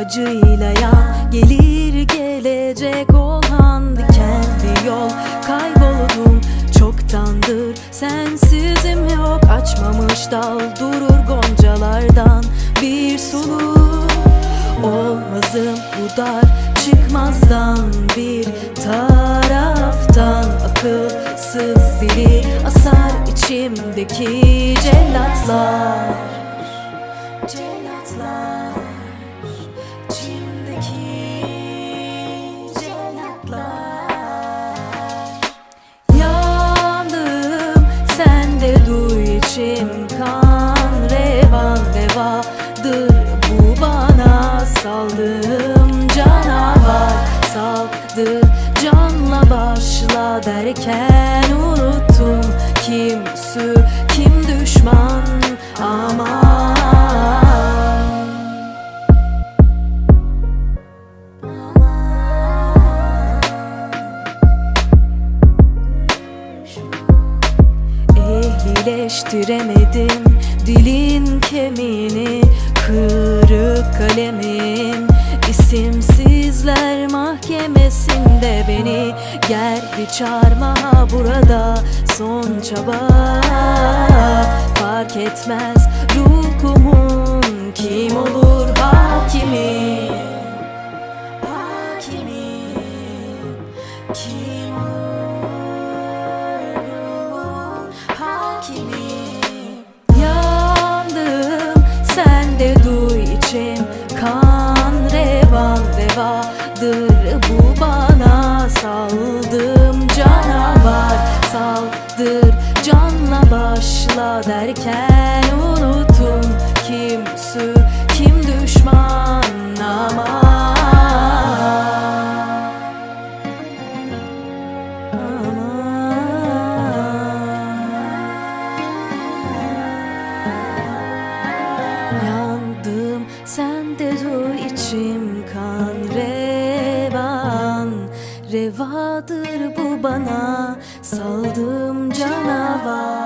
acıyla yan Gelir gelecek olan dikenli yol. Kayboldum çoktandır Sensizim yok. Açmamış dal Durur goncalardan bir soluk Olmazım bu dar çıkmazdan bir taraftan. Akılsız dili asar içimdeki cellatlar. Cellatlar içim kan. Revan revadır bu bana saldığım canavar saldır canla başla derken unuttum. Kim sü kim düşman aman Ehlileştiremedim dilin kemiğini Kırık kalemin. İsimsizler mahkemesinde beni Gel bir çağırma burada. Son çaba Fark etmez ruhumun kim olur hakimi. Hakimi. Kim olur Yandım sen de duy içim. Kan revan revadır bu bana saldım canavar saldır canla başla derken unuttum kim Yandım sen de duy içim kan revan. Revadır bu bana saldım canavar